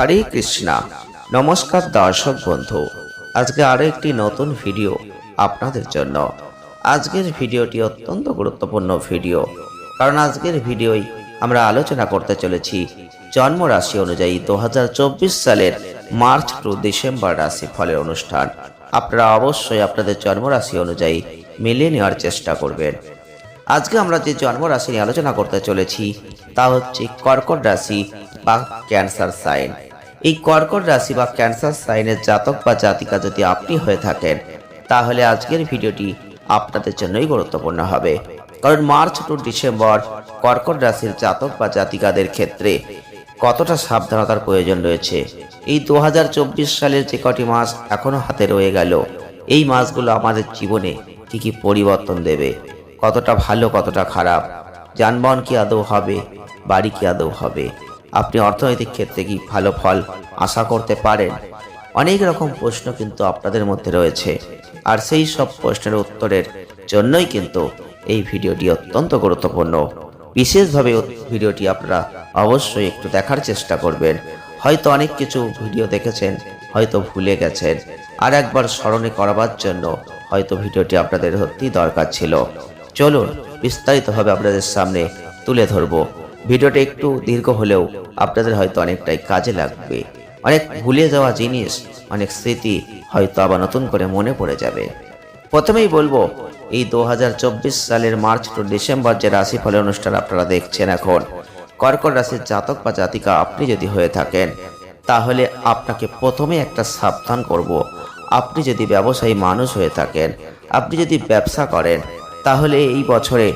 হরে কৃষ্ণা। নমস্কার দর্শক বন্ধু। আজকে আরও একটি নতুন ভিডিও আপনাদের জন্য। আজকের ভিডিওটি অত্যন্ত গুরুত্বপূর্ণ ভিডিও। কারণ আজকের ভিডিওই আমরা আলোচনা করতে চলেছি জন্ম রাশি অনুযায়ী দু হাজার চব্বিশ সালের মার্চ টু ডিসেম্বর রাশি ফলের অনুষ্ঠান। আপনারা অবশ্যই আপনাদের জন্ম রাশি অনুযায়ী মিলিয়ে নেওয়ার চেষ্টা করবেন। আজকে আমরা যে জন্ম রাশি নিয়ে আলোচনা করতে চলেছি, তা হচ্ছে কর্কট রাশি বা ক্যান্সার সাইন। এই কর্কট রাশি বা ক্যান্সার সাইনের জাতক বা জাতিকা যদি আপনি হয়ে থাকেন, তাহলে আজকের ভিডিওটি আপনাদের জন্যই গুরুত্বপূর্ণ হবে। কারণ মার্চ টু ডিসেম্বর কর্কট রাশির জাতক বা জাতিকাদের ক্ষেত্রে কতটা সাবধানতার প্রয়োজন রয়েছে। এই দু হাজার চব্বিশ সালের যে কটি মাস এখনও হাতে রয়ে গেল, এই মাসগুলো আমাদের জীবনে কি কি পরিবর্তন দেবে? কতটা ভালো, কতটা খারাপ? যানবাহন কি আদৌ হবে? বাড়ি কি আদৌ হবে? আপনি অর্থনৈতিক ক্ষেত্রে কি ভালো ফল আশা করতে পারেন? অনেক রকম প্রশ্ন কিন্তু আপনাদের মধ্যে রয়েছে। আর সেই সব প্রশ্নের উত্তরের জন্যই কিন্তু এই ভিডিওটি অত্যন্ত গুরুত্বপূর্ণ। বিশেষভাবে ভিডিওটি আপনারা অবশ্যই একটু দেখার চেষ্টা করবেন। হয়তো অনেক কিছু ভিডিও দেখেছেন, হয়তো ভুলে গেছেন। আর একবার স্মরণে করাবার জন্য হয়তো ভিডিওটি আপনাদের সত্যি দরকার ছিল। চলুন, বিস্তারিতভাবে আপনাদের সামনে তুলে ধরব। ভিডিওটি একটু দীর্ঘ হলেও আপনাদের হয়তো অনেকটাই কাজে লাগবে। অনেক ভুলে যাওয়া জিনিস, অনেক স্মৃতি হয়তো আবার নতুন করে মনে পড়ে যাবে। প্রথমেই বলব, এই দু হাজার চব্বিশ সালের মার্চ টু ডিসেম্বর যে রাশিফলের অনুষ্ঠান আপনারা দেখছেন এখন, কর্কট রাশির জাতক বা জাতিকা আপনি যদি হয়ে থাকেন, তাহলে আপনাকে প্রথমে একটা সাবধান করব। আপনি যদি ব্যবসায়ী মানুষ হয়ে থাকেন, আপনি যদি ব্যবসা করেন, তাহলে এই বছরে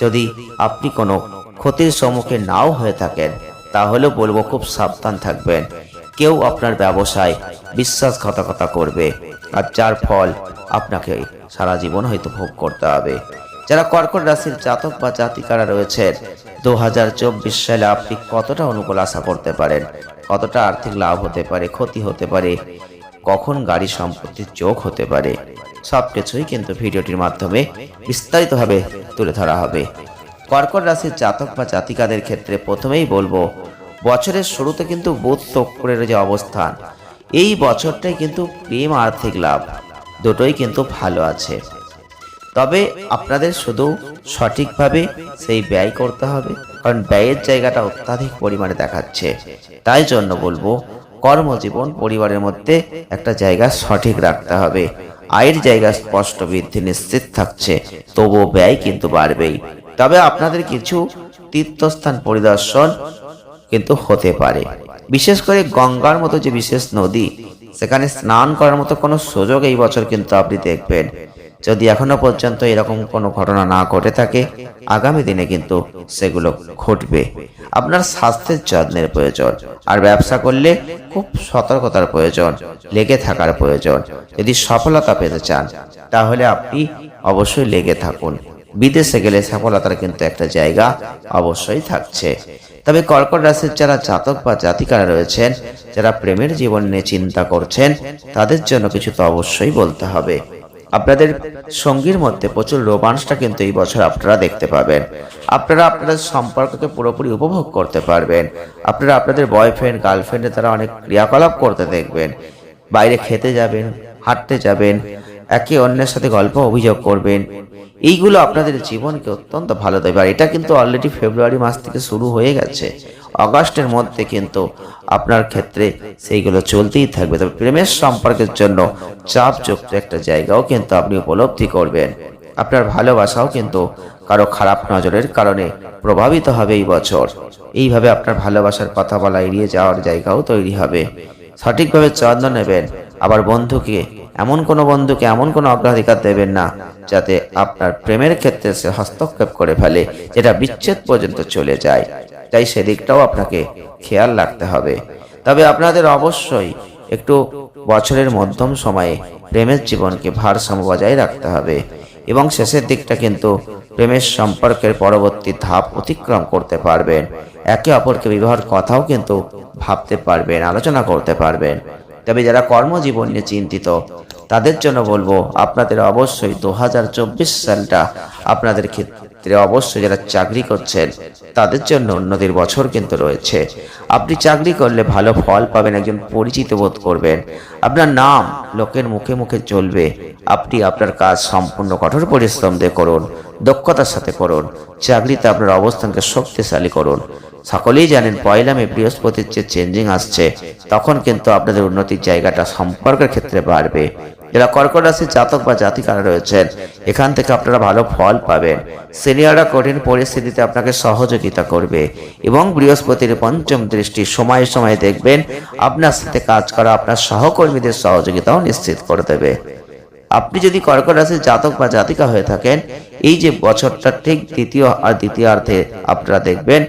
যদি আপনি কোনো ক্ষতির সম্মুখীন নাও হয়ে থাকেন, তাহলেও বলব খুব সাবধান থাকবেন। কেউ আপনার ব্যবসায় বিশ্বাসঘাতকতা করবে, আর যার ফল আপনাকে সারা জীবন হয়তো ভোগ করতে হবে। যারা কর্কট রাশির জাতক বা জাতিকারা রয়েছেন দু হাজার চব্বিশ সালে আপনি কতটা অনুকূল আশা করতে পারেন? কতটা আর্থিক লাভ হতে পারে, ক্ষতি হতে পারে? কখন গাড়ি সম্পত্তির যোগ হতে পারে? সব কিছুই কিন্তু ভিডিওটির মাধ্যমে বিস্তারিতভাবে তুলে ধরা হবে। কর্কট রাশির জাতক বা জাতিকাদের ক্ষেত্রে প্রথমেই বলব, বছরের শুরুতে কিন্তু বুধ তক্করের যে অবস্থান। এই বছরটাই কিন্তু প্রেম আর্থিক লাভ, দুটোই কিন্তু ভালো আছে। তবে আপনাদের শুধু সঠিকভাবে সেই ব্যয় করতে হবে, কারণ ব্যয়ের জায়গাটা অত্যাধিক পরিমাণে দেখাচ্ছে। তাই জন্য বলব, কর্মজীবন পরিবারের মধ্যে একটা জায়গা সঠিক রাখতে হবে। আয়ের জায়গা স্পষ্ট বৃদ্ধি নিশ্চিত থাকছে, তবুও ব্যয় কিন্তু বাড়বেই। তবে আপনাদের কিছু তীর্থস্থান পরিদর্শন কিন্তু হতে পারে। বিশেষ করে গঙ্গার মতো যে বিশেষ নদী, সেখানে স্নান করার মতো কোনো সুযোগ এই বছর কিন্তু আপনি দেখবেন। যদি এখনও পর্যন্ত এরকম কোনো ঘটনা না ঘটে থাকে, আগামী দিনে কিন্তু সেগুলো ঘটবে। আপনার স্বাস্থ্যের যত্নের প্রয়োজন, আর ব্যবসা করলে খুব সতর্কতার প্রয়োজন, লেগে থাকার প্রয়োজন। যদি সফলতা পেতে চান, তাহলে আপনি অবশ্যই লেগে থাকুন। বিদেশে গেলে সফলতার কিন্তু একটা জায়গা অবশ্যই থাকছে। তবে কর্কট রাশির যারা জাতক বা জাতিকারা রয়েছেন, যারা প্রেমের জীবন নিয়ে চিন্তা করছেন, তাদের জন্য কিছু তো অবশ্যই বলতে হবে। আপনাদের সঙ্গীর মধ্যে প্রচুর রোমান্সটা কিন্তু এই বছর আপনারা দেখতে পাবেন। আপনারা আপনাদের সম্পর্ককে পুরোপুরি উপভোগ করতে পারবেন। আপনারা আপনাদের বয়ফ্রেন্ড গার্লফ্রেন্ডের দ্বারা অনেক ক্রিয়াকলাপ করতে দেখবেন। বাইরে খেতে যাবেন, হাঁটতে যাবেন, একে অন্যের সাথে গল্প, অভিযোগ করবেন এইগুলো আপনাদের জীবনকে অত্যন্ত ভালো দেবে। আর এটা কিন্তু অলরেডি ফেব্রুয়ারি মাস থেকে শুরু হয়ে গেছে। অগাস্টের মধ্যে কিন্তু আপনার ক্ষেত্রে সেইগুলো চলতেই থাকবে। তবে প্রেমের সম্পর্কের জন্য চাপযুক্ত একটা জায়গাও কিন্তু আপনি উপলব্ধি করবেন। আপনার ভালোবাসাও কিন্তু কারও খারাপ নজরের কারণে প্রভাবিত হবে এই বছর। এইভাবে আপনার ভালোবাসার কথা বলা এড়িয়ে যাওয়ার জায়গাও তৈরি হবে। সঠিকভাবে যত্ন নেবেন। আবার বন্ধুকে, এমন কোনো বন্ধুকে, এমন কোনো অগ্রাধিকার দেবেন না যাতে আপনার প্রেমের ক্ষেত্রে সে হস্তক্ষেপ করে ফেলে, যেটা বিচ্ছেদ পর্যন্ত চলে যায়। তাই সেদিকটাও আপনাকে খেয়াল রাখতে হবে। তবে আপনাদের অবশ্যই একটু বছরের মধ্যম সময়ে প্রেমের জীবনকে ভারসাম্য বজায় রাখতে হবে। এবং শেষের দিকটা কিন্তু প্রেমের সম্পর্কের পরবর্তী ধাপ অতিক্রম করতে পারবেন। একে অপরকে বিবাহের কথাও কিন্তু ভাবতে পারবেন, আলোচনা করতে পারবেন। তবে যারা কর্মজীবন নিয়ে চিন্তিত তাদের জন্য বলব, আপনাদের অবশ্যই দু হাজার চব্বিশ সালটা আপনাদের ক্ষেত্রে অবশ্যই যারা চাকরি করছেন, তাদের জন্য উন্নতির বছর কিন্তু রয়েছে। আপনি চাকরি করলে ভালো ফল পাবেন, একজন পরিচিত বোধ করবেন। আপনার নাম লোকের মুখে মুখে চলবে। আপনি আপনার কাজ সম্পূর্ণ কঠোর পরিশ্রম দিয়ে করুন, দক্ষতার সাথে করুন, চাকরিতে আপনার অবস্থানকে শক্তিশালী করুন। সকলেই জানেন, পয়লা মে বৃহস্পতির যে চেঞ্জিং আসছে, তখন কিন্তু আপনাদের উন্নতির জায়গাটা সম্পর্কের ক্ষেত্রে বাড়বে। যারা কর্কট রাশির জাতক বা জাতিকারা রয়েছেন। এখান থেকে আপনারা ভালো ফল পাবেন। সিনিয়ররা কঠিন পরিস্থিতিতে আপনাকে সহযোগিতা করবে এবং বৃহস্পতির পঞ্চম দৃষ্টি সময়ে সময়ে দেখবেন আপনার সাথে কাজ করা আপনার সহকর্মীদের সহযোগিতাও নিশ্চিত করে দেবে। আপনি যদি কর্কট রাশির জাতক বা জাতিকা হয়ে থাকেন, এই যে বছরটা ঠিক দ্বিতীয় আর দ্বিতীয়ার্ধে আপনারা দেখবেন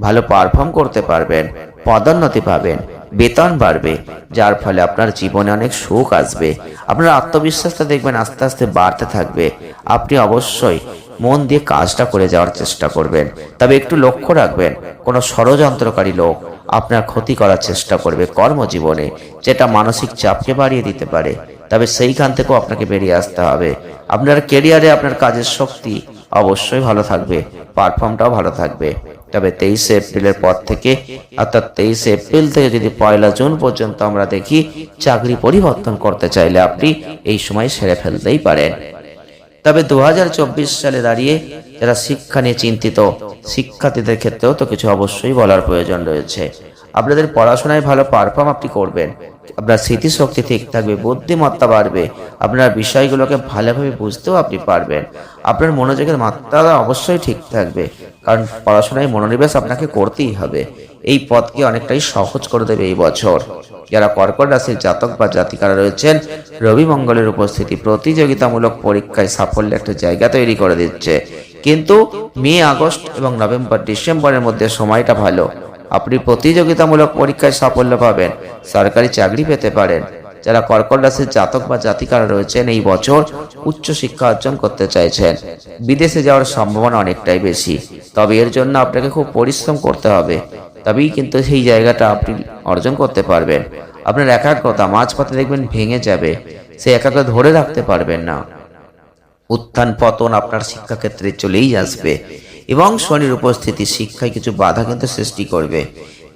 ভালো পারফর্ম করতে পারবেন, পদোন্নতি পাবেন। বেতন বাড়বে, যার ফলে আপনার জীবনে অনেক সুখ আসবে। আপনার আত্মবিশ্বাসটা দেখবেন আস্তে আস্তে বাড়তে থাকবে। আপনি অবশ্যই মন দিয়ে কাজটা করে যাওয়ার চেষ্টা করবেন। তবে একটু লক্ষ্য রাখবেন, কোনো ষড়যন্ত্রকারী লোক আপনার ক্ষতি করার চেষ্টা করবে কর্মজীবনে, যেটা মানসিক চাপকে বাড়িয়ে দিতে পারে। তবে সেইখান থেকেও আপনাকে বেরিয়ে আসতে হবে। আপনার কেরিয়ারে আপনার কাজের শক্তি অবশ্যই ভালো থাকবে পারফর্মটাও ভালো থাকবে। তবে তেইশে এপ্রিলের পর থেকে, অর্থাৎ তেইশে এপ্রিল থেকে যদি পয়লা জুন পর্যন্ত আমরা দেখি, চাকরি পরিবর্তন করতে চাইলে আপনি এই সময় সেরে ফেলতেই পারেন। তবে দু হাজার চব্বিশ সালে দাঁড়িয়ে যারা শিক্ষা নিয়ে চিন্তিত, শিক্ষার্থীদের ক্ষেত্রেও তো কিছু অবশ্যই বলার প্রয়োজন রয়েছে। আপনাদের পড়াশোনায় ভালো পারফর্ম আপনি করবেন। আপনার স্মৃতিশক্তি ঠিক থাকবে, বুদ্ধিমত্তা বাড়বে, আপনার বিষয়গুলোকে ভালোভাবে বুঝতেও আপনি পারবেন। আপনার মনোযোগের মাত্রা অবশ্যই ঠিক থাকবে। কারণ পড়াশোনায় মনোনিবেশ আপনাকে করতেই হবে। এই পথকে অনেকটাই সহজ করে দেবে এই বছর। যারা কর্কট রাশির জাতক বা জাতিকারা রয়েছেন, রবি মঙ্গলের উপস্থিতি প্রতিযোগিতামূলক পরীক্ষায় সাফল্য একটা জায়গা তৈরি করে দিচ্ছে। কিন্তু মে, আগস্ট এবং নভেম্বর, ডিসেম্বরের মধ্যে সময়টা ভালো। আপনি প্রতিযোগিতামূলক পরীক্ষায় সাফল্য পাবেন, সরকারি চাকরি পেতে পারেন। যারা কর্কট রাশির জাতক বা জাতিকারা রয়েছেন এই বছর উচ্চ শিক্ষা অর্জন করতে চাইছেন। বিদেশে যাওয়ার সম্ভাবনা অনেকটাই বেশি। তবে এর জন্য আপনাকে খুব পরিশ্রম করতে হবে। তবেই কিন্তু সেই জায়গাটা আপনি অর্জন করতে পারবেন। আপনার একাগ্রতা মাঝপথে দেখবেন ভেঙে যাবে। সেই একাগ্রতা ধরে রাখতে পারবেন না। উত্থান পতন আপনার শিক্ষাক্ষেত্রে চলেই আসবে এবং শনির উপস্থিতি শিক্ষায় কিছু বাধা কিন্তু সৃষ্টি করবে।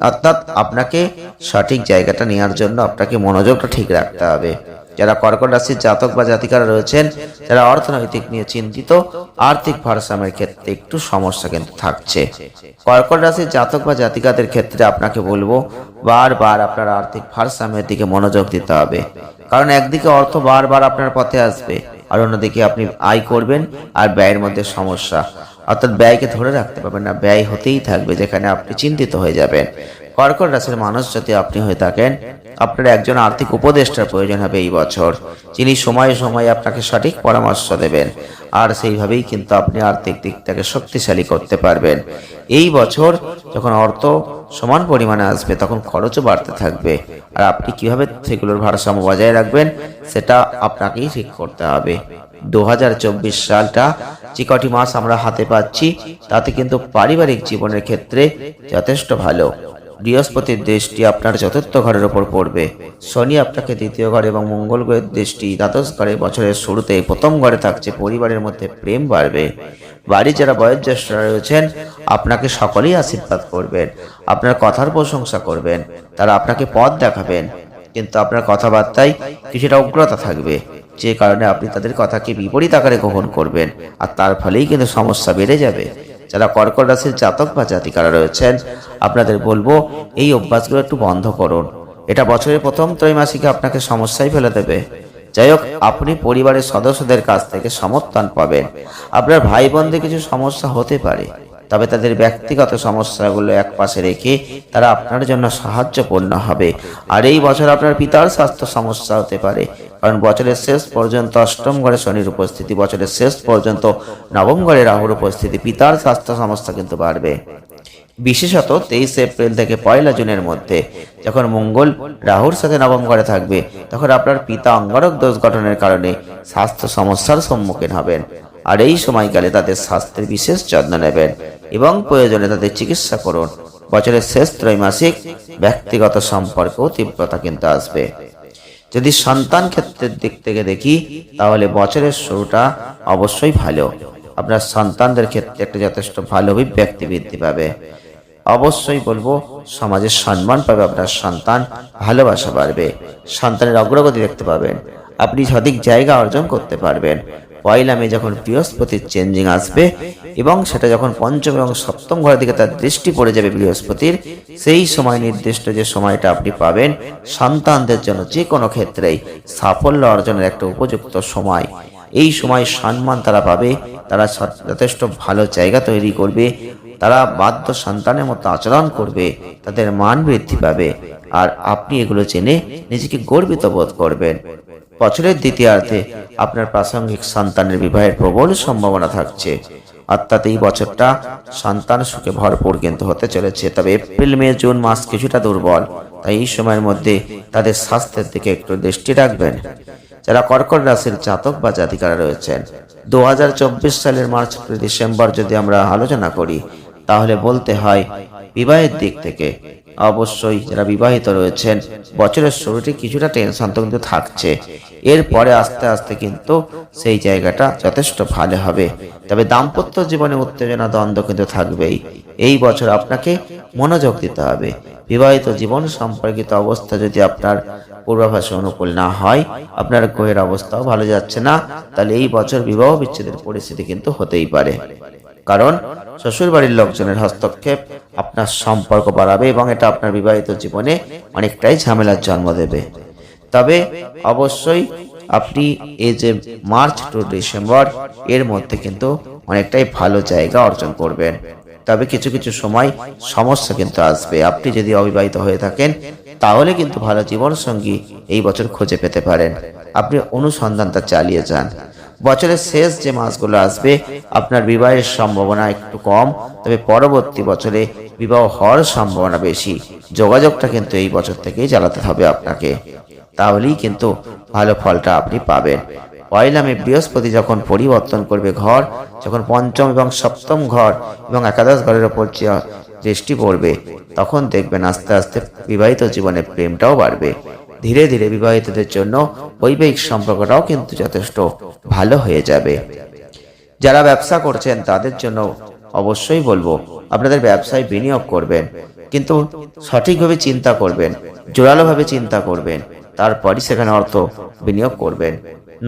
অর্থাৎ আপনাকে সঠিক জায়গাটা নেওয়ার জন্য আপনাকে মনোযোগটা ঠিক রাখতে হবে। যারা কর্কট রাশির জাতক বা জাতিকারা রয়েছেন, যারা অর্থনৈতিক নিয়ে চিন্তিত, আর্থিক ভারসাম্যের ক্ষেত্রে একটু সমস্যা কিন্তু থাকছে। কর্কট রাশির জাতক বা জাতিকাদের ক্ষেত্রে আপনাকে বলব, বারবার আপনার আর্থিক ভারসাম্যের দিকে মনোযোগ দিতে হবে। কারণ একদিকে অর্থ বারবার আপনার পথে আসবে, আর অন্যদিকে আপনি আয় করবেন আর ব্যয়ের মধ্যে সমস্যা। অর্থাৎ ব্যয়কে ধরে রাখতে পারবেন না। ব্যয় হতেই থাকবে যেখানে আপনি চিন্তিত হয়ে যাবেন। কর্কট রাশির মানুষ যদি আপনি হয়ে থাকেন আপনার একজন আর্থিক উপদেষ্টার প্রয়োজন হবে এই বছর। যিনি সময়ে সময়ে আপনাকে সঠিক পরামর্শ দেবেন, আর সেইভাবেই কিন্তু আপনি আর্থিক দিক থেকে শক্তিশালী করতে পারবেন। এই বছর যখন অর্থ সমান পরিমাণে আসবে, তখন খরচও বাড়তে থাকবে। আর আপনি কীভাবে সেগুলোর ভারসাম্য বজায় রাখবেন, সেটা আপনাকেই ঠিক করতে হবে। দু হাজার চব্বিশ সালটা যে কটি মাস আমরা হাতে পাচ্ছি, তাতে কিন্তু পারিবারিক জীবনের ক্ষেত্রে যথেষ্ট ভালো। বৃহস্পতির দৃষ্টি আপনার চতুর্থ ঘরের ওপর পড়বে। শনি আপনাকে দ্বিতীয় ঘরে এবং মঙ্গল গ্রহের দৃষ্টি দ্বাদশ ঘরে বছরের শুরুতে প্রথম ঘরে থাকছে পরিবারের মধ্যে প্রেম বাড়বে। বাড়ির যারা বয়োজ্যেষ্ঠরা রয়েছেন, আপনাকে সকলেই আশীর্বাদ করবেন। আপনার কথার প্রশংসা করবেন। তারা আপনাকে পথ দেখাবেন। কিন্তু আপনার কথাবার্তায় কিছুটা উগ্রতা থাকবে। যে কারণে আপনি তাদের কথাকে বিপরীত আকারে গ্রহণ করবেন। আর তার ফলেই কিন্তু সমস্যা বেড়ে যাবে। যারা কর্কট রাশির জাতক বা জাতিকারা রয়েছেন, আপনাদের বলব, এই অভ্যাসগুলো একটু বন্ধ করুন। এটা বছরের প্রথম ত্রৈমাসিকে আপনাকে সমস্যায় ফেলে দেবে। যাই হোক, আপনি পরিবারের সদস্যদের কাছ থেকে সমর্থন পাবেন। আপনার ভাই বোনদের কিছু সমস্যা হতে পারে। তবে তাদের ব্যক্তিগত সমস্যাগুলো এক পাশে রেখে তারা আপনার জন্য সাহায্যপূর্ণ হবে। আর এই বছর আপনার পিতার স্বাস্থ্য সমস্যা হতে পারে। কারণ বছরের শেষ পর্যন্ত অষ্টম ঘরে শনির উপস্থিতি, বছরের শেষ পর্যন্ত নবম ঘরে রাহুর উপস্থিতি, পিতার স্বাস্থ্য সমস্যা কিন্তু বাড়বে। বিশেষত তেইশে এপ্রিল থেকে পয়লা জুনের মধ্যে, যখন মঙ্গল রাহুর সাথে নবম ঘরে থাকবে, তখন আপনার পিতা অঙ্গারক দোষ গঠনের কারণে স্বাস্থ্য সমস্যার সম্মুখীন হবেন। আর এই সময়কালে তাদের স্বাস্থ্যের বিশেষ যত্ন নেবেন। এবং প্রয়োজনে তাদের চিকিৎসা করুন। বছরের শেষ ত্রৈমাসিক ব্যক্তিগত সম্পর্কেও তীব্রতা কিন্তু আসবে। যদি সন্তান ক্ষেত্রের দিক থেকে দেখি, তাহলে বছরের শুরুটা অবশ্যই ভালো। আপনার সন্তানদের ক্ষেত্রে একটা যথেষ্ট ভালো অভিব্যক্তি বৃদ্ধি পাবে। অবশ্যই বলব, সমাজের সম্মান পাবে আপনার সন্তান, ভালোবাসা বাড়বে, সন্তানের অগ্রগতি দেখতে পাবেন। আপনি সঠিক জায়গা অর্জন করতে পারবেন। পয়লা মে যখন বৃহস্পতির চেঞ্জিং আসবে এবং সেটা যখন পঞ্চম এবং সপ্তম ঘরের দিকে তার দৃষ্টি পড়ে যাবে বৃহস্পতির, সেই সময় নির্দিষ্ট যে সময়টা আপনি পাবেন সন্তানদের জন্য যে কোনো ক্ষেত্রেই সাফল্য অর্জনের একটা উপযুক্ত সময়। এই সময় সম্মান তারা পাবে, তারা যথেষ্ট ভালো জায়গা তৈরি করবে, তারা বাধ্য সন্তানের মতো আচরণ করবে, তাদের মান বৃদ্ধি পাবে। আর আপনি এগুলো জেনে নিজেকে গর্বিত বোধ করবেন। বছরের দ্বিতীয়ার্ধে আপনার প্রাসঙ্গিক সন্তানের বিবাহের প্রবল সম্ভাবনা থাকছে। অর্থাৎ এই বছরটা সন্তান সুখে ভরপুর কিন্তু হতে চলেছে। তবে এপ্রিল, মে, জুন মাস কিছুটা দুর্বল। তাই এই সময়ের মধ্যে তাদের স্বাস্থ্যের দিকে একটু দৃষ্টি রাখবেন। যারা কর্কট রাশির জাতক বা জাতিকারা রয়েছেন দু হাজার চব্বিশ সালের মার্চ ডিসেম্বর যদি আমরা আলোচনা করি, তাহলে বলতে হয় বিবাহের দিক থেকে অবশ্যই যারা বিবাহিত রয়েছেন, বছরের শুরুতে কিছুটা টেনশন তো কিন্তু থাকছে। এরপরে আস্তে আস্তে কিন্তু সেই জায়গাটা যথেষ্ট ভালো হবে। তবে দাম্পত্য জীবনে উত্তেজনা, দ্বন্দ্ব কিন্তু থাকবেই। এই বছর আপনাকে মনোযোগ দিতে হবে। বিবাহিত জীবন সম্পর্কিত অবস্থা যদি আপনার পূর্বাভাসে অনুকূল না হয়, আপনার গ্রহের অবস্থাও ভালো যাচ্ছে না, তাহলে এই বছর বিবাহ বিচ্ছেদের পরিস্থিতি কিন্তু হতেই পারে। কারণ শ্বশুর বাড়ির লোকজনের হস্তক্ষেপ আপনার সম্পর্ক বাড়াবে এবং এটা আপনার বিবাহিত জীবনে অনেকটাই ঝামেলার জন্ম দেবে। তবে অবশ্যই আপনি এই যে মার্চ টু ডিসেম্বর, এর মধ্যে কিন্তু অনেকটাই ভালো জায়গা অর্জন করবেন। তবে কিছু কিছু সময় সমস্যা কিন্তু আসবে। আপনি যদি অবিবাহিত হয়ে থাকেন, তাহলে কিন্তু ভালো জীবন সঙ্গী এই বছর খুঁজে পেতে পারেন। আপনি অনুসন্ধানটা চালিয়ে যান। বছরের শেষ যে মাসগুলো আসবে, আপনার বিবাহের সম্ভাবনা একটু কম, তবে পরবর্তী বছরে বিবাহ হওয়ার সম্ভাবনা বেশি। যোগাযোগটা কিন্তু এই বছর থেকেই চালাতে হবে আপনাকে। তাহলেই কিন্তু ভালো ফলটা আপনি পাবেন। পয়লা মে বৃহস্পতি যখন পরিবর্তন করবে ঘর, যখন পঞ্চম এবং সপ্তম ঘর এবং একাদশ ঘরের ওপর দৃষ্টি পড়বে, তখন দেখবেন আস্তে আস্তে বিবাহিত জীবনে প্রেমটাও বাড়বে। ধীরে ধীরে বিবাহিতদের জন্য বৈবাহিক সম্পর্কটাও কিন্তু যথেষ্ট ভালো হয়ে যাবে। যারা ব্যবসা করছেন, তাদের জন্য অবশ্যই বলব, আপনাদের ব্যবসায় বিনিয়োগ করবেন, কিন্তু সঠিকভাবে চিন্তা করবেন, জোরালোভাবে চিন্তা করবেন, তারপরই সেখানে অর্থ বিনিয়োগ করবেন।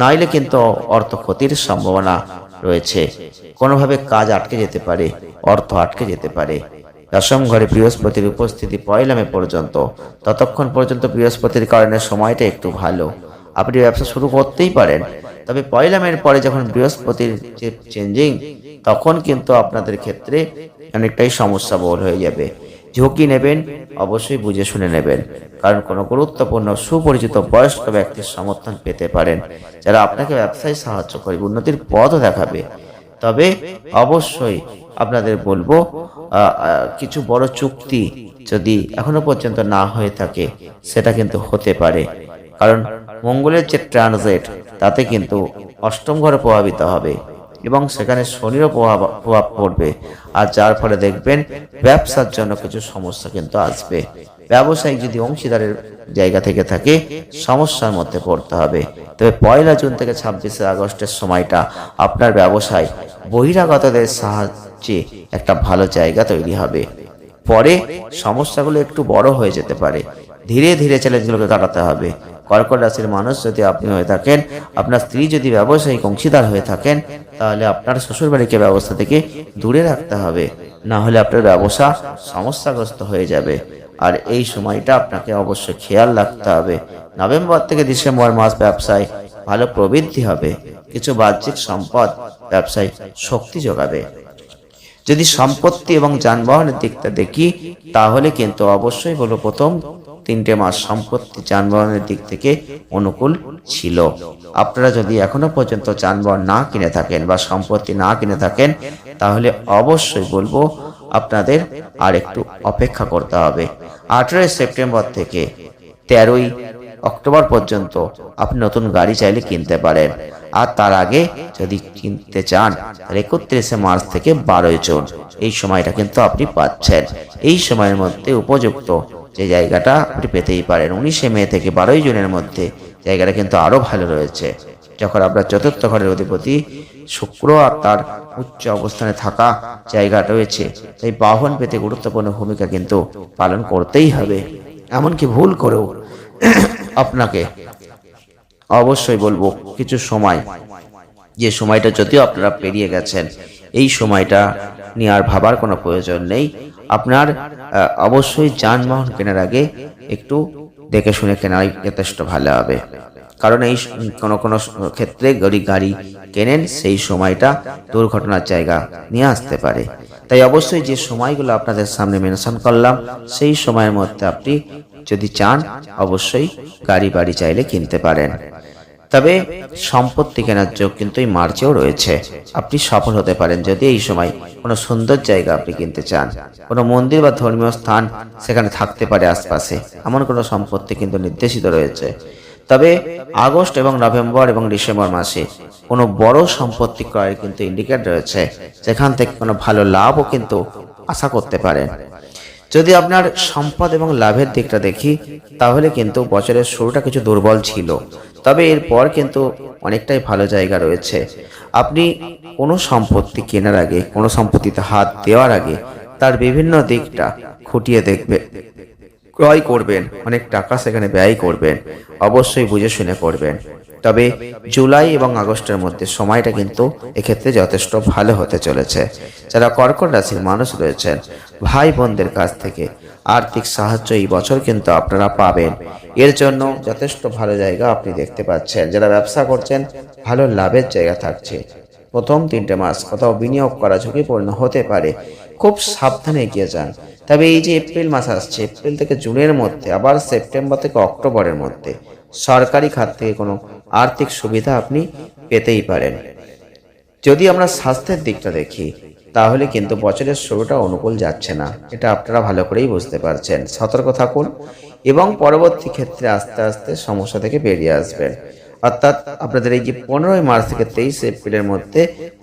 নইলে কিন্তু অর্থ ক্ষতির সম্ভাবনা রয়েছে। কোনোভাবে কাজ আটকে যেতে পারে, অর্থ আটকে যেতে পারে। দশম ঘরে বৃহস্পতির উপস্থিতি পয়লা মে পর্যন্ত। ততক্ষণ পর্যন্ত বৃহস্পতির কারণে সময়টা একটু ভালো। আপনি ব্যবসা শুরু করতেই পারেন। তবে পয়লা মের পরে যখন বৃহস্পতির যে চেঞ্জিং তখন কিন্তু আপনাদের ক্ষেত্রে অনেকটাই সমস্যা বহুল হয়ে যাবে। ঝুঁকি নেবেন, অবশ্যই বুঝে শুনে নেবেন। কারণ কোনো গুরুত্বপূর্ণ সুপরিচিত বয়স্ক ব্যক্তির সমর্থন পেতে পারেন, যারা আপনাকে ব্যবসায় সাহায্য করবে উন্নতির পথও দেখাবে। তবে অবশ্যই আপনাদের বলব কিছু বড় চুক্তি যদি এখনও পর্যন্ত না হয়ে থাকে, সেটা কিন্তু হতে পারে। কারণ মঙ্গলের যে ট্রানজিট তাতে কিন্তু অষ্টম ঘরে প্রভাবিত হবে এবং সেখানে শনিরও প্রভাব প্রভাব পড়বে। আর যার ফলে দেখবেন ব্যবসার জন্য কিছু সমস্যা কিন্তু আসবে। ব্যবসায়িক যদি অংশীদারের জায়গা থেকে থাকে, সমস্যার মধ্যে পড়তে হবে। তবে পয়লা জুন থেকে ছাব্বিশে আগস্টের সময়টা আপনার ব্যবসায় বহিরাগতদের সাহায্যে একটা ভালো জায়গা তৈরি হবে। পরে সমস্যাগুলো একটু বড় হয়ে যেতে পারে। ধীরে ধীরে চ্যালেঞ্জগুলোকে কাটাতে হবে। কর্কট রাশির মানুষ যদি আপনি হয়ে থাকেন, আপনার স্ত্রী যদি ব্যবসায়িক অংশীদার হয়ে থাকেন, তাহলে আপনার শ্বশুরবাড়িকে ব্যবস্থা থেকে দূরে রাখতে হবে। না হলে আপনার ব্যবসা সমস্যাগ্রস্ত হয়ে যাবে। আর এই সময়টা আপনাকে অবশ্যই খেয়াল রাখতে হবে। নভেম্বর থেকে ডিসেম্বর মাস ব্যবসায় ভালো প্রবৃদ্ধি হবে। কিছু বাহ্যিক সম্পদ ব্যবসায় শক্তি যোগাবে। যদি সম্পত্তি এবং যানবাহনের দিকটা দেখি, তাহলে কিন্তু অবশ্যই বলব প্রথম তিনটে মাস সম্পত্তি যানবাহনের দিক থেকে অনুকূল ছিল। আপনারা যদি এখনও পর্যন্ত যানবাহন না কিনে থাকেন বা সম্পত্তি না কিনে থাকেন, তাহলে অবশ্যই বলব আপনাদের আর একটু অপেক্ষা করতে হবে। আঠেরোই সেপ্টেম্বর থেকে তেরোই অক্টোবর পর্যন্ত আপনি নতুন গাড়ি চাইলে কিনতে পারেন। আর তার আগে যদি কিনতে চান, তাহলে একত্রিশে মার্চ থেকে বারোই জুন, এই সময়টা কিন্তু আপনি পাচ্ছেন। এই সময়ের মধ্যে উপযুক্ত যে জায়গাটা আপনি পেতেই পারেন। উনিশে মে থেকে বারোই জুনের মধ্যে জায়গাটা কিন্তু আরও ভালো রয়েছে। যখন আপনার চতুর্থ ঘরের অধিপতি শুক্র আর তার উচ্চ অবস্থানে থাকা জায়গা রয়েছে, তাই বাহন পেতে গুরুত্বপূর্ণ ভূমিকা কিন্তু পালন করতেই হবে। এমনকি ভুল করেও আপনাকে অবশ্যই বলব কিছু সময়, যে সময়টা যদিও আপনারা পেরিয়ে গেছেন, এই সময়টা নিয়ে আর ভাবার কোনো প্রয়োজন নেই। আপনার অবশ্যই যানবাহন কেনার আগে একটু দেখে শুনে কেনাই যথেষ্ট ভালো হবে। কারণ এই কোনো কোনো ক্ষেত্রে গাড়ি গাড়ি কেনেন, সেই সময়টা দুর্ঘটনার জায়গা নিয়ে আসতে পারে। তাই অবশ্যই যে সময়গুলো আপনাদের সামনে মেনশন করলাম, সেই সময়ের মধ্যে আপনি যদি চান, অবশ্যই গাড়ি বাড়ি চাইলে কিনতে পারেন। তবে সম্পত্তি কেনার যোগ কিন্তু এই মার্চেও রয়েছে। আপনি সফল হতে পারেন যদি এই সময় কোনো সুন্দর জায়গা আপনি কিনতে চান। কোনো মন্দির বা ধর্মীয় স্থান সেখানে থাকতে পারে আশপাশে। এমন কোনো সম্পত্তি কিন্তু নির্দেশিত রয়েছে। তবে আগস্ট এবং নভেম্বর এবং ডিসেম্বর মাসে কোনো বড় সম্পত্তি ক্রয়ের কিন্তু ইন্ডিকেট রয়েছে, যেখান থেকে কোনো ভালো লাভও কিন্তু আশা করতে পারেন যদি আপনার সম্পদ এবং লাভের দিকটা দেখি, তাহলে কিন্তু বছরের শুরুটা কিছু দুর্বল ছিল। তবে এরপর কিন্তু অনেকটাই ভালো জায়গা রয়েছে। আপনি কোনো সম্পত্তি কেনার আগে, কোনো সম্পত্তিতে হাত দেওয়ার আগে তার বিভিন্ন দিকটা খুঁটিয়ে দেখবে ক্রয় করবেন, অনেক টাকা সেখানে ব্যয় করবেন, অবশ্যই বুঝে শুনে করবেন। তবে জুলাই এবং আগস্টের মধ্যে সময়টা কিন্তু এক্ষেত্রে যথেষ্ট ভালো হতে চলেছে। যারা কর্কট রাশির মানুষ রয়েছেন ভাই বোনদের কাছ থেকে আর্থিক সাহায্য এই বছর কিন্তু আপনারা পাবেন। এর জন্য যথেষ্ট ভালো জায়গা আপনি দেখতে পাচ্ছেন। যারা ব্যবসা করছেন, ভালো লাভের জায়গা থাকছে। প্রথম তিনটে মাস কোথাও বিনিয়োগ করা ঝুঁকিপূর্ণ হতে পারে। খুব সাবধানে এগিয়ে যান। তবে এই যে এপ্রিল মাস আসছে, এপ্রিল থেকে জুনের মধ্যে, আবার সেপ্টেম্বর থেকে অক্টোবরের মধ্যে সরকারি খাত থেকে কোনো আর্থিক সুবিধা আপনি পেতেই পারেন। যদি আমরা স্বাস্থ্যের দিকটা দেখি, তাহলে কিন্তু বছরের শুরুটা অনুকূল যাচ্ছে না। এটা আপনারা ভালো করেই বুঝতে পারছেন। সতর্ক থাকুন এবং পরবর্তী ক্ষেত্রে আস্তে আস্তে সমস্যা থেকে বেরিয়ে আসবেন। অর্থাৎ আপনাদের এই যে পনেরোই মার্চ থেকে তেইশ এপ্রিলের মধ্যে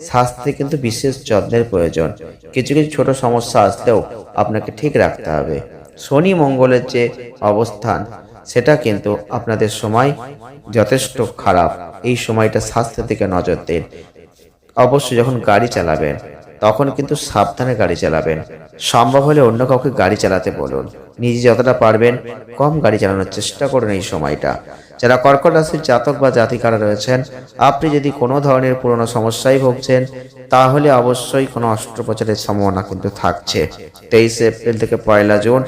স্বাস্থ্যে কিন্তু বিশেষ যত্নের প্রয়োজন। কিছু কিছু ছোট সমস্যা আসলেও আপনাকে ঠিক রাখতে হবে। শনি মঙ্গলের যে অবস্থান, সেটা কিন্তু আপনাদের সময় যথেষ্ট খারাপ। এই সময়টা স্বাস্থ্যের দিকে নজর দিন। অবশ্যই যখন গাড়ি চালাবেন, তখন কিন্তু সাবধানে গাড়ি চালাবেন। সম্ভব হলে অন্য কাউকে গাড়ি চালাতে বলুন। নিজে যতটা পারবেন কম গাড়ি চালানোর চেষ্টা করুন এই সময়টা। যারা কর্কট রাশির জাতক বা জাতিকারা রয়েছেন, আপনি যদি কোনো ধরনের পুরনো সমস্যায় ভুগছেন, তাহলে অবশ্যই কোনো অস্ত্রোপচারের সম্ভাবনা কিন্তু থাকছে। তেইশে এপ্রিল থেকে পয়লা জুন,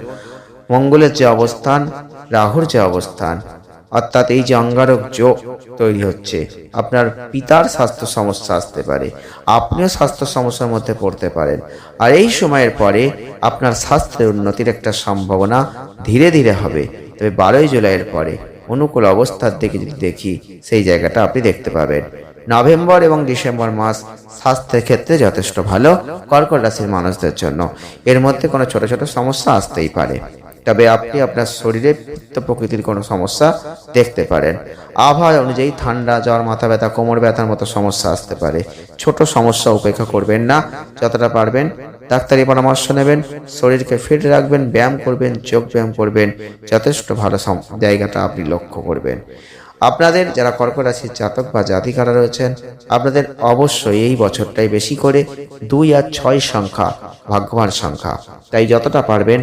মঙ্গলের যে অবস্থান, রাহুর যে অবস্থান, অর্থাৎ এই যে অঙ্গারক যোগ তৈরি হচ্ছে, আপনার পিতার স্বাস্থ্য সমস্যা আসতে পারে, আপনিও স্বাস্থ্য সমস্যার মধ্যে পড়তে পারেন। আর এই সময়ের পরে আপনার স্বাস্থ্যের উন্নতির একটা সম্ভাবনা ধীরে ধীরে হবে। তবে বারোই জুলাইয়ের পরে অনুকূল অবস্থার দিকে যদি দেখি, সেই জায়গাটা আপনি দেখতে পাবেন। নভেম্বর এবং ডিসেম্বর মাস স্বাস্থ্যের ক্ষেত্রে যথেষ্ট ভালো, কর্কট রাশির মানুষদের জন্য। এর মধ্যে কোনো ছোট ছোট সমস্যা আসতেই পারে। তবে আপনি আপনার শরীরে প্রকৃতির কোনো সমস্যা দেখতে পারেন। আবহাওয়া অনুযায়ী ঠান্ডা, জ্বর, মাথা ব্যথা, কোমর ব্যথার মতো সমস্যা আসতে পারে। ছোট সমস্যা উপেক্ষা করবেন না, যতটা পারবেন ডাক্তারি পরামর্শ নেবেন, শরীরকে ফিট রাখবেন, ব্যায়াম করবেন, যোগ ব্যায়াম করবেন। যথেষ্ট ভালো জায়গাটা আপনি লক্ষ্য করবেন। আপনাদের যারা কর্কট রাশির জাতক বা জাতিকারা রয়েছেন, আপনাদের অবশ্যই এই বছরটাই বেশি করে দুই আর ছয় সংখ্যা ভাগ্যবান সংখ্যা। তাই যতটা পারবেন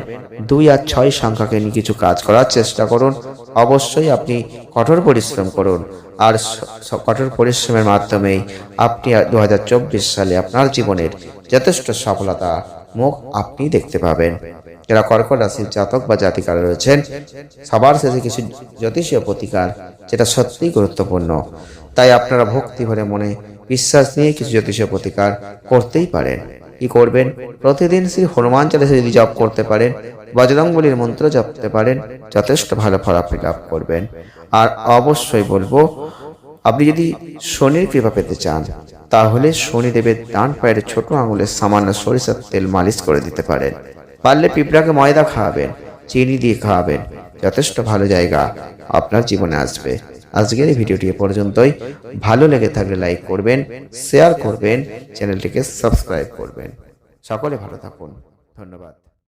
দুই আর ছয় সংখ্যাকে নিয়ে কিছু কাজ করার চেষ্টা করুন। অবশ্যই আপনি কঠোর পরিশ্রম করুন। আর কঠোর পরিশ্রমের মাধ্যমেই আপনি দু হাজার চব্বিশ সালে আপনার জীবনের যথেষ্ট সফলতা মুখ আপনি দেখতে পাবেন। যারা কর্কট রাশির জাতক বা জাতিকারা রয়েছেন, সবার শেষে কিছু জ্যোতিষীয় প্রতিকার যেটা সত্যিই গুরুত্বপূর্ণ। তাই আপনারা ভক্তি ভরে মনে, বিশ্বাস নিয়ে কিছু জ্যোতিষীয় প্রতিকার করতেই পারেন। কি করবেন? প্রতিদিন শ্রী হনুমান চালিসা যদি জপ করতে পারেন বজরংবলির মন্ত্র জপতে পারেন, যথেষ্ট ভালো ফল আপনি লাভ করবেন। আর অবশ্যই বলব, আপনি যদি শনির কৃপা পেতে চান, তাহলে শনিদেবের ডান পায়ের ছোট আঙুলের সামান্য সরিষার তেল মালিশ করে দিতে পারেন। পারলে পিঁপড়াকে ময়দা খাওয়াবেন, চিনি দিয়ে খাওয়াবেন যথেষ্ট ভালো জায়গা আপনার জীবনে আসবে। আজকের এই ভিডিওটি এ পর্যন্তই। ভালো লেগে থাকলে লাইক করবেন, শেয়ার করবেন, চ্যানেলটিকে সাবস্ক্রাইব করবেন। সকলে ভালো থাকুন। ধন্যবাদ।